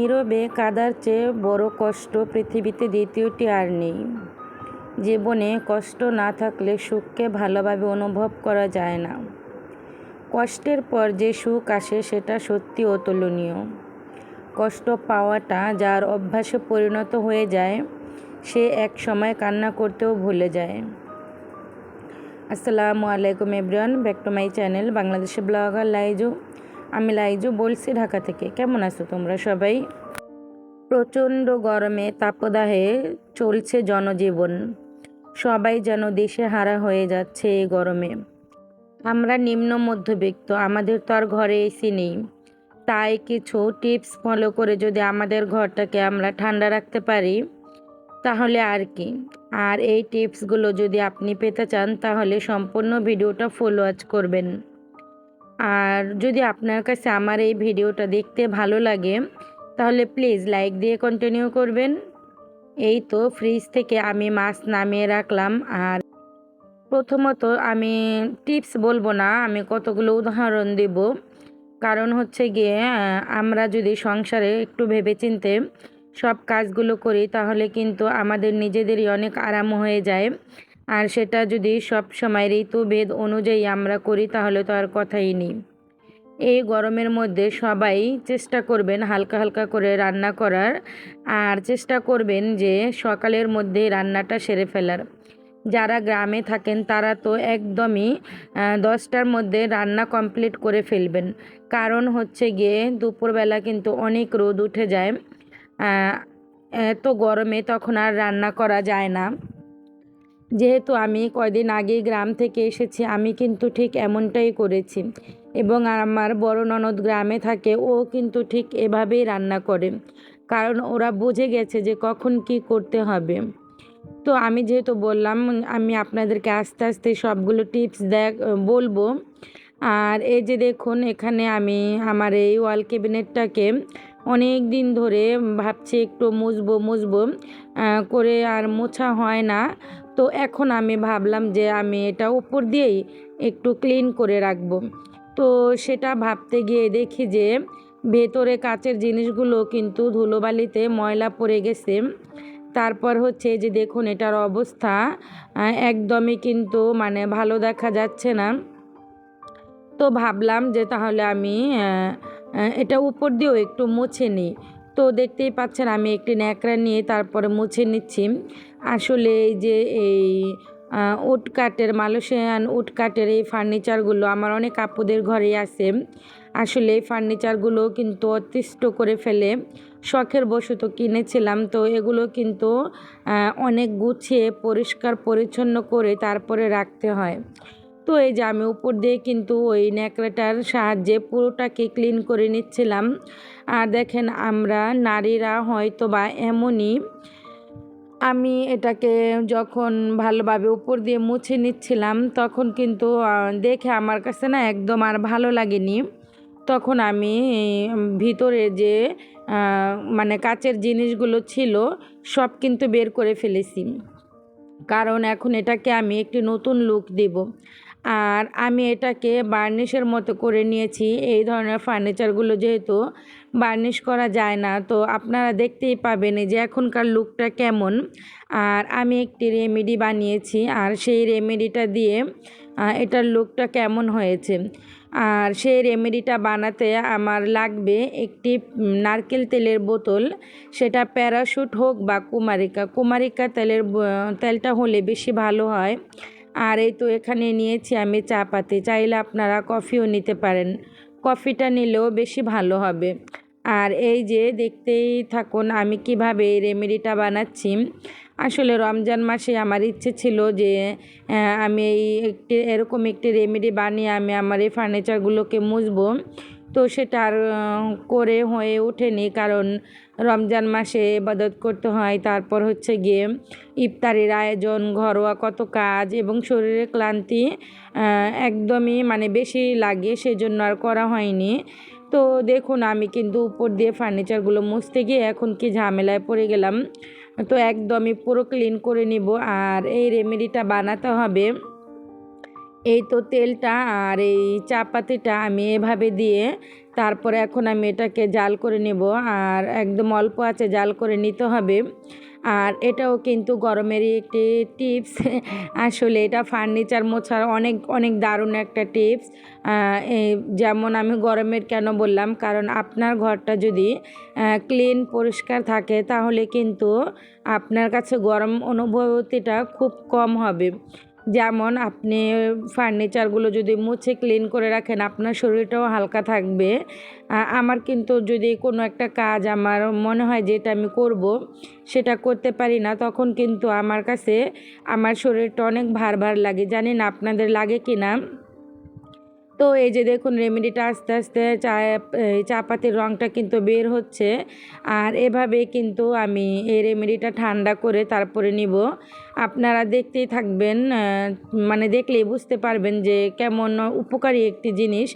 নীরবে কাদার চেয়ে বড় কষ্ট পৃথিবীতে দ্বিতীয়টি আর নেই। জীবনে কষ্ট না থাকলে সুখকে ভালোভাবে অনুভব করা যায় না। কষ্টের পর যে সুখ আসে সেটা সত্যি অতুলনীয়। কষ্ট পাওয়াটা যার অভ্যাসে পরিণত হয়ে যায়, সে এক সময় কান্না করতেও ভুলে যায়। আসসালামু আলাইকুম everyone, back to my channel Bangladeshi blogger Laiju. আমি লাইজু বলছি ঢাকা থেকে। কেমন আছো তোমরা সবাই? প্রচণ্ড গরমে তাপদাহে চলছে জনজীবন। সবাই যেন দেশে হারা হয়ে যাচ্ছে এই গরমে। আমরা নিম্ন মধ্যবিত্ত, আমাদের তো আর ঘরে এসি নেই। তাই কিছু টিপস ফলো করে যদি আমাদের ঘরটাকে আমরা ঠান্ডা রাখতে পারি, তাহলে আর কি। আর এই টিপসগুলো যদি আপনি পেতে চান, তাহলে সম্পূর্ণ ভিডিওটা ফলো ওয়াচ করবেন। আর যদি আপনার কাছে আমার এই ভিডিওটা দেখতে ভালো লাগে, তাহলে প্লিজ লাইক দিয়ে কন্টিনিউ করবেন। এই তো ফ্রিজ থেকে আমি মাছ নামিয়ে রাখলাম আর প্রথমত আমি টিপস বলব না, আমি কতগুলো উদাহরণ দেব। কারণ হচ্ছে গিয়ে আমরা যদি সংসারে একটু ভেবেচিন্তে সব কাজগুলো করি, তাহলে কিন্তু আমাদের নিজেদেরই অনেক আরাম হয়ে যায়। আর সেটা যদি সব সময় ঋতুভেদ অনুযায়ী আমরা করি, তাহলে তো আর কথাই নেই। এই গরমের মধ্যে সবাই চেষ্টা করবেন হালকা হালকা করে রান্না করার, আর চেষ্টা করবেন যে সকালের মধ্যে রান্নাটা সেরে ফেলার। যারা গ্রামে থাকেন, তারা তো একদমই দশটার মধ্যে রান্না কমপ্লিট করে ফেলবেন। কারণ হচ্ছে গিয়ে দুপুরবেলা কিন্তু অনেক রোদ উঠে যায়। এত গরমে তখন আর রান্না করা যায় না। যেহেতু আমি কয়দিন আগে গ্রাম থেকে এসেছি, আমি কিন্তু ঠিক এমনটাই করেছি। এবং আমার বড় ননদ গ্রামে থাকে, ও কিন্তু ঠিক এভাবেই রান্না করে। কারণ ওরা বুঝে গেছে যে কখন কি করতে হবে। তো আমি যেহেতু বললাম, আমি আপনাদেরকে আস্তে আস্তে সবগুলো টিপস দেখ বলব। আর এই যে দেখুন, এখানে আমি আমার এই ওয়াল ক্যাবিনেটটাকে অনেক দিন ধরে ভাবছি একটু মুছবো মুছবো করে আর মোছা হয় না। তো এখন আমি ভাবলাম যে আমি এটা উপর দিয়েই একটু ক্লিন করে রাখব। তো সেটা ভাবতে গিয়ে দেখি যে ভেতরে কাচের জিনিসগুলো কিন্তু ধুলোবালিতে ময়লা পড়ে গেছে। তারপর হচ্ছে যে দেখুন এটার অবস্থা একদমই কিন্তু মানে ভালো দেখা যাচ্ছে না। তো ভাবলাম যে তাহলে আমি এটা উপর দিয়েও একটু মুছে নিই। তো দেখতেই পাচ্ছেন আমি একটি ন্যাকড়া নিয়ে তারপরে মুছে নিচ্ছি। আসলে এই যে এই উড কাঠের, মালয়েশিয়ান উড কাঠের এই ফার্নিচারগুলো আমার অনেক আপুদের ঘরেই আছে। আসলে এই ফার্নিচারগুলো কিন্তু অতিষ্ঠ করে ফেলে, শখের বশত কিনেছিলাম। তো এগুলো কিন্তু অনেক গুছিয়ে, পরিষ্কার, পরিচ্ছন্ন করে তারপরে রাখতে হয়। তো এই যে আমি উপর দিয়ে কিন্তু ওই ন্যাকড়াটার সাহায্যে পুরোটাকে ক্লিন করে নিচ্ছিলাম। আর দেখেন আমরা নারীরা হয়তো বা এমনই আমি এটাকে যখন ভালোভাবে উপর দিয়ে মুছে নিচ্ছিলাম, তখন কিন্তু দেখে আমার কাছে না একদম আর ভালো লাগেনি। তখন আমি ভিতরে যে মানে কাচের জিনিসগুলো ছিল, সব কিন্তু বের করে ফেলেছি। কারণ এখন এটাকে আমি একটি নতুন লুক দেব। আর আমি এটাকে বার্নিশের মতো করে নিয়েছি। এই ধরনের ফার্নিচারগুলো যেহেতু বার্নিশ করা যায় না, তো আপনারা দেখতেই পাবেন যে এখনকার লুকটা কেমন। আর আমি একটি রেমেডি বানিয়েছি আর সেই রেমেডিটা দিয়ে এটার লুকটা কেমন হয়েছে। আর সেই রেমেডিটা বানাতে আমার লাগবে একটি নারকেল তেলের বোতল। সেটা প্যারাশুট হোক বা কুমারিকা কুমারিকা তেলের তেলটা হলে বেশি ভালো হয়। আর এই তো এখানে নিয়েছি আমি চা পাতি চাইলে আপনারা কফিও নিতে পারেন। কফিটা নিলেও বেশি ভালো হবে। আর এই যে দেখতেই থাকুন আমি কীভাবে এই রেমেডিটা বানাচ্ছি। আসলে রমজান মাসে আমার ইচ্ছে ছিল যে আমি এই একটি, এরকম একটি রেমেডি বানিয়ে আমি আমার এই ফার্নিচারগুলোকে মুছবো। তো সেটা আর করে হয়ে ওঠেনি কারণ রমজান মাসে ইবাদত করতে হয়। তারপর হচ্ছে গিয়ে ইফতারের আয়োজন, ঘরোয়া কত কাজ এবং শরীরে ক্লান্তি একদমই মানে বেশি লাগে সেজন্য আর করা হয়নি। তো দেখুন, আমি কিন্তু উপর দিয়ে ফার্নিচারগুলো মুছতে গিয়ে এখন কি ঝামেলায় পড়ে গেলাম। তো একদমই পুরো ক্লিন করে নিব। আর এই রেমেডিটা বানাতে হবে। এই তো তেলটা আর এই চা পাতিটা আমি এভাবে দিয়ে তারপরে এখন আমি এটাকে জাল করে নেব আর একদম অল্প আছে জাল করে নিতে হবে। আর এটাও কিন্তু গরমেরই একটি টিপস। আসলে এটা ফার্নিচার মোছার অনেক অনেক দারুণ একটা টিপস। যেমন আমি গরমের কেন বললাম? কারণ আপনার ঘরটা যদি ক্লিন পরিষ্কার থাকে তাহলে কিন্তু আপনার কাছে গরম অনুভূতিটা খুব কম হবে। যেমন আপনি ফার্নিচারগুলো যদি মুছে ক্লিন করে রাখেন, আপনার শরীরটাও হালকা থাকবে। আমার কিন্তু যদি কোনো একটা কাজ আমার মনে হয় যেটা আমি করব, সেটা করতে পারি না, তখন কিন্তু আমার কাছে আমার শরীরটা অনেক ভার ভার লাগে। জানি না আপনাদের লাগে কি না তো এই যে দেখুন রেমেডিটা আস্তে আস্তে চা চা পাতির রঙটা কিন্তু বের হচ্ছে। আর এভাবে কিন্তু আমি এই রেমেডিটা ঠান্ডা করে তারপরে নিব। আপনারা দেখতেই থাকবেন মানে দেখলেই বুঝতে পারবেন যে কেমন উপকারী একটি জিনিস।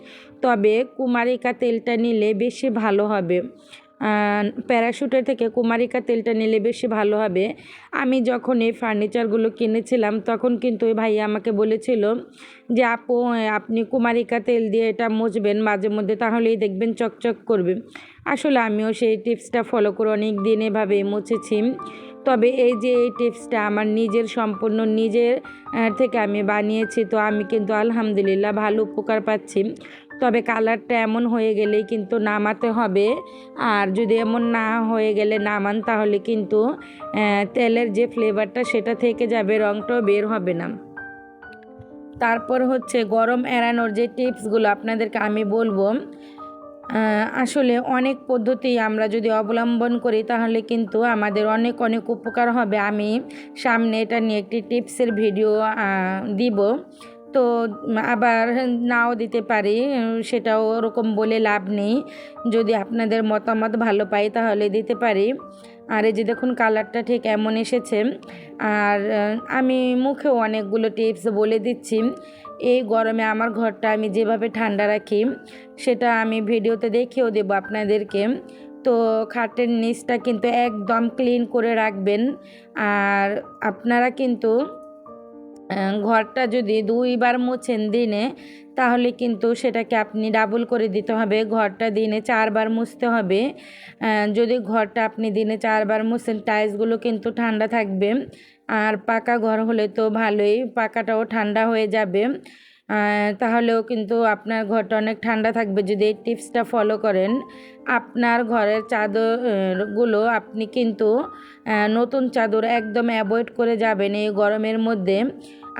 তবে কুমারিকা তেলটা নিলে বেশি ভালো হবে। প্যারাশুটের থেকে কুমারিকা তেলটা নিলে বেশি ভালো হবে। আমি যখন এই ফার্নিচারগুলো কিনেছিলাম, তখন কিন্তু ওই ভাইয়া আমাকে বলেছিল যে, আপু, আপনি কুমারিকা তেল দিয়ে এটা মুছবেন মাঝে মধ্যে, তাহলেই দেখবেন চকচক করবে। আসলে আমিও সেই টিপসটা ফলো করে অনেক দিন এভাবে মুছেছি। তবে এই যে, এই টিপসটা আমার নিজের সম্পূর্ণ নিজের থেকে আমি বানিয়েছি, তো আমি কিন্তু আলহামদুলিল্লাহ ভালো উপকার পাচ্ছি। তবে কালারটা এমন হয়ে গেলেই কিন্তু নামাতে হবে। আর যদি এমন না হয়ে গেলে নামান, তাহলে কিন্তু তেলের যে ফ্লেভারটা সেটা থেকে যাবে রঙটাও বের হবে না। তারপর হচ্ছে গরম এড়ানোর যে টিপসগুলো আপনাদেরকে আমি বলব আসলে অনেক পদ্ধতি আমরা যদি অবলম্বন করি, তাহলে কিন্তু আমাদের অনেক অনেক উপকার হবে। আমি সামনে এটা নিয়ে একটি টিপসের ভিডিও দিব। তো আবার নাও দিতে পারি, সেটাও ওরকম বলে লাভ নেই। যদি আপনাদের মতামত ভালো পাই তাহলে দিতে পারি। আর এই যে দেখুন কালারটা ঠিক এমন এসেছে। আর আমি মুখেও অনেকগুলো টিপস বলে দিচ্ছি। এই গরমে আমার ঘরটা আমি যেভাবে ঠান্ডা রাখি, সেটা আমি ভিডিওতে দেখেও দেবো আপনাদেরকে। তো খাটের নিচটা কিন্তু একদম ক্লিন করে রাখবেন। আর আপনারা কিন্তু ঘরটা যদি দুইবার মুছেন দিনে, তাহলে কিন্তু সেটাকে আপনি ডাবল করে দিতে হবে। ঘরটা দিনে চারবার মুছতে হবে। যদি ঘরটা আপনি দিনে চারবার মুছেন টাইলসগুলো কিন্তু ঠান্ডা থাকবে। আর পাকা ঘর হলে তো ভালোই, পাকাটাও ঠান্ডা হয়ে যাবে। তাহলেও কিন্তু আপনার ঘরটা অনেক ঠান্ডা থাকবে। যদি এই টিপসটা ফলো করেন, আপনার ঘরের চাদরগুলো আপনি কিন্তু নতুন চাদর একদম অ্যাভয়েড করে যাবেন এই গরমের মধ্যে।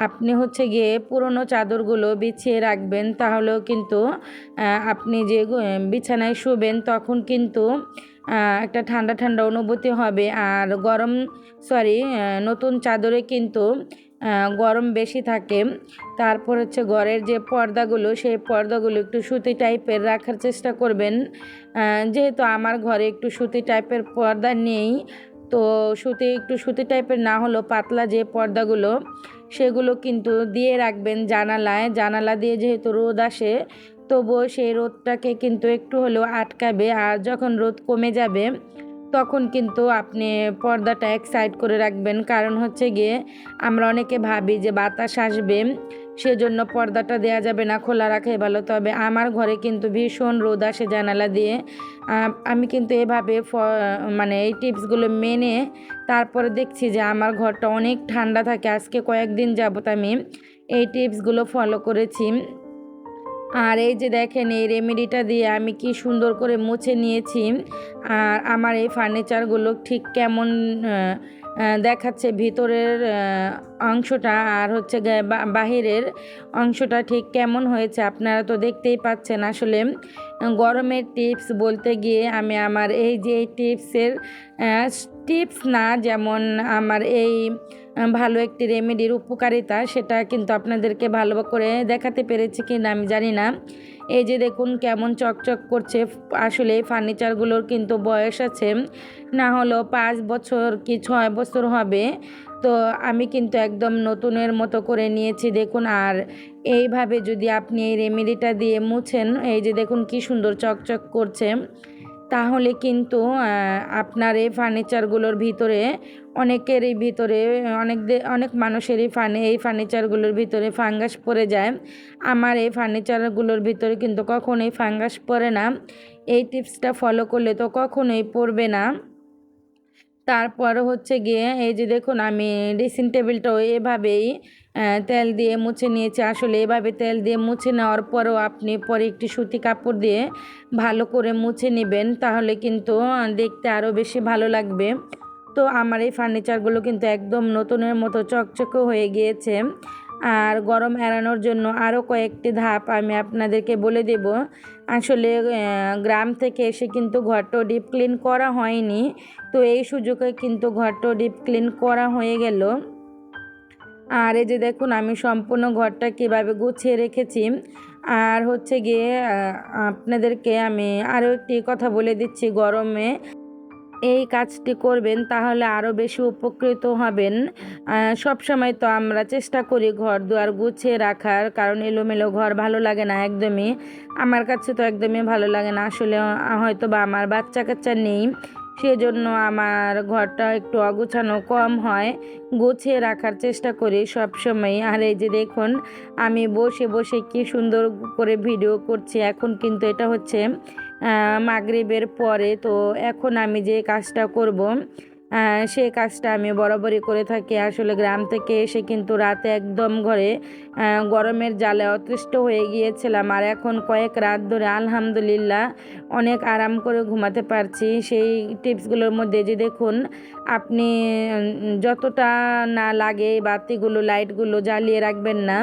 আপনি হচ্ছে গিয়ে পুরনো চাদরগুলো বিছিয়ে রাখবেন, তাহলেও কিন্তু আপনি যে বিছানায় শুবেন, তখন কিন্তু একটা ঠান্ডা ঠান্ডা অনুভূতি হবে। আর গরম সরি নতুন চাদরে কিন্তু গরম বেশি থাকে। তারপর হচ্ছে ঘরের যে পর্দাগুলো, সেই পর্দাগুলো একটু সুতি টাইপের রাখার চেষ্টা করবেন। যেহেতু আমার ঘরে একটু সুতি টাইপের পর্দা নেই তো সুতি, একটু সুতি টাইপের না হলেও পাতলা যে পর্দাগুলো, সেগুলো কিন্তু দিয়ে রাখবেন জানালায়। জানালা দিয়ে যেহেতু রোদ আসে, তবুও সেই রোদটাকে কিন্তু একটু হলেও আটকাবে। আর যখন রোদ কমে যাবে, তখন কিন্তু আপনি পর্দাটা এক সাইড করে রাখবেন। কারণ হচ্ছে গিয়ে আমরা অনেকে ভাবি যে বাতাস আসবে সেজন্য পর্দাটা দেওয়া যাবে না, খোলা রাখাই ভালো। তবে আমার ঘরে কিন্তু ভীষণ রোদ আসে জানালা দিয়ে। আমি কিন্তু এভাবে মানে এই টিপসগুলো মেনে তারপরে দেখছি যে আমার ঘরটা অনেক ঠান্ডা থাকে। আজকে কয়েকদিন যাবত আমি এই টিপসগুলো ফলো করেছি। আর এই যে দেখেন, এই রেমেডিটা দিয়ে আমি কি সুন্দর করে মুছে নিয়েছি। আর আমার এই ফার্নিচারগুলো ঠিক কেমন দেখাচ্ছে ভিতরের অংশটা আর হচ্ছে বাহিরের অংশটা ঠিক কেমন হয়েছে আপনারা তো দেখতেই পাচ্ছেন। আসলে গরমের টিপস বলতে গিয়ে আমি আমার এই যে টিপসের টিপস না, যেমন আমার এই ভালো একটি রেমেডির উপকারিতা, সেটা কিন্তু আপনাদেরকে ভালো করে দেখাতে পেরেছি কি না আমি জানি না। এই যে দেখুন কেমন চকচক করছে, আসলে ফার্নিচারগুলোর কিন্তু বয়স আছে, না হলেও পাঁচ বছর কি ছয় বছর হবে। তো আমি কিন্তু একদম নতুনের মতো করে নিয়েছি, দেখুন। আর এইভাবে যদি আপনি এই রেমেডিটা দিয়ে মুছেন, এই যে দেখুন কি সুন্দর চকচক করছে। তাহলে কিন্তু আপনার এই ফার্নিচারগুলোর ভিতরে, অনেকেরই ভিতরে, অনেক অনেক মানুষেরই ফার্নি এই ফার্নিচারগুলোর ভিতরে ফাঙ্গাস পড়ে যায়। আমার এই ফার্নিচারগুলোর ভিতরে কিন্তু কখনোই ফাঙ্গাস পড়ে না। এই টিপসটা ফলো করলে তো কখনোই পড়বে না। তারপর হচ্ছে গিয়ে এই যে দেখুন, আমি ড্রেসিং টেবিলটাও এভাবেই তেল দিয়ে মুছে নিয়েছি। আসলে এভাবে তেল দিয়ে মুছে নেওয়ার পরও আপনি পরে একটি সুতি কাপড় দিয়ে ভালো করে মুছে নেবেন, তাহলে কিন্তু দেখতে আরও বেশি ভালো লাগবে। তো আমার এই ফার্নিচারগুলো কিন্তু একদম নতুনের মতো চকচকে হয়ে গিয়েছে। আর গরম এড়ানোর জন্য আরও কয়েকটি ধাপ আমি আপনাদেরকে বলে দেব। আসলে গ্রাম থেকে এসে কিন্তু ঘরটা ডিপ ক্লিন করা হয়নি। তো এই সুযোগে কিন্তু ঘরটা ডিপ ক্লিন করা হয়ে গেল। আর এই যে দেখুন, আমি সম্পূর্ণ ঘরটা কীভাবে গুছিয়ে রেখেছি। আর হচ্ছে গিয়ে আপনাদেরকে আমি আরও একটি কথা বলে দিচ্ছি গরমে। এই কাজটি করবেন, তাহলে আরও বেশি উপকৃত হবেন। সব সময় তো আমরা চেষ্টা করি ঘর দুয়ার গুছিয়ে রাখার, কারণ এলোমেলো ঘর ভালো লাগে না একদমই। আমার কাছে তো একদমই ভালো লাগে না, আসলে হয়তো বা আমার বাচ্চা কাচ্চা নেই, সেজন্য আমার ঘরটা একটু অগুছানো কম হয়। গুছিয়ে রাখার চেষ্টা করি সব সময় আর এই যে দেখুন, আমি বসে বসে কি সুন্দর করে ভিডিও করছি, এখন কিন্তু এটা হচ্ছে মাগরিবের পরে। তো এখন আমি যে কাজটা করব সেই কাজটা আমি বরাবরই করে থাকি। আসলে গ্রাম থেকে এসে কিন্তু রাতে একদম ঘরে গরমের জালে অতৃষ্ট হয়ে গিয়েছিলাম। আর এখন কয়েক রাত ধরে আলহামদুলিল্লাহ অনেক আরাম করে ঘুমাতে পারছি। সেই টিপসগুলোর মধ্যে যে দেখুন, আপনি যতটা না লাগে বাতিগুলো, লাইটগুলো জ্বালিয়ে রাখবেন না।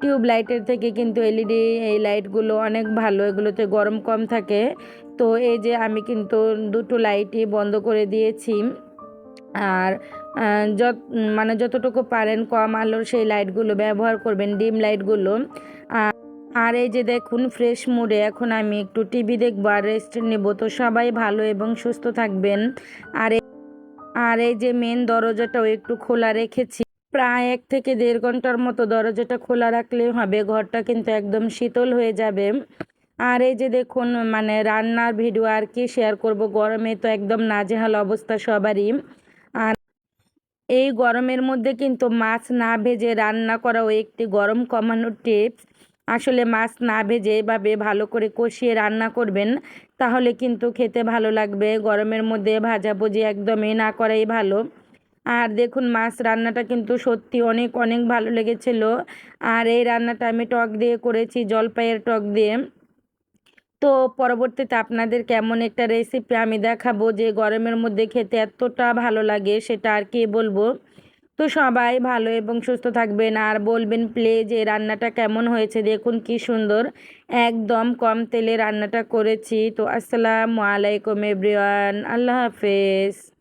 টিউব লাইটের থেকে কিন্তু এলইডি, এই লাইটগুলো অনেক ভালো। এগুলোতে গরম কম থাকে। তো এই যে আমি কিন্তু দুটো লাইটই বন্ধ করে দিয়েছি। আর যত মানে যতটুকু পারেন কম আলোর সেই লাইটগুলো ব্যবহার করবেন, ডিম লাইটগুলো। আর- এই যে দেখুন, ফ্রেশ মুডে এখন আমি একটু টিভি দেখব আর রেস্ট নেব। তো সবাই ভালো এবং সুস্থ থাকবেন। আর আর এই যে মেন দরজাটাও একটু খোলা রেখেছি। প্রায় এক থেকে দেড় ঘণ্টার মতো দরজাটা খোলা রাখলেই হবে। ঘরটা কিন্তু একদম শীতল হয়ে যাবে। আর এই যে দেখুন মানে রান্নার ভিডিও আর কি শেয়ার করব। গরমে তো একদম নাজেহাল অবস্থা সবারই। আর এই গরমের মধ্যে কিন্তু মাছ না ভেজে রান্না করাও একটি গরম কমানোর টিপস। আসলে মাছ না ভেজে এভাবে ভালো করে কষিয়ে রান্না করবেন, তাহলে কিন্তু খেতে ভালো লাগবে। গরমের মধ্যে ভাজাভুজি একদমই না করাই ভালো। আর দেখুন মাছ রান্নাটা কিন্তু সত্যি অনেক অনেক ভালো লেগেছিল। আর এই রান্নাটা আমি টক দিয়ে করেছি, জলপাইয়ের টক দিয়ে। তো পরবর্তীতে আপনাদের কেমন একটা রেসিপি আমি দেখাবো যে গরমের মধ্যে খেতে এতটা ভালো লাগে সেটা আর কি বলব। তো সবাই ভালো এবং সুস্থ থাকবেন আর বলবেন প্লিজ এই রান্নাটা কেমন হয়েছে, দেখুন কি সুন্দর। একদম কম তেলে রান্নাটা করেছি। তো আসসালামু আলাইকুম এভরিওয়ান আল্লাহ হাফেজ।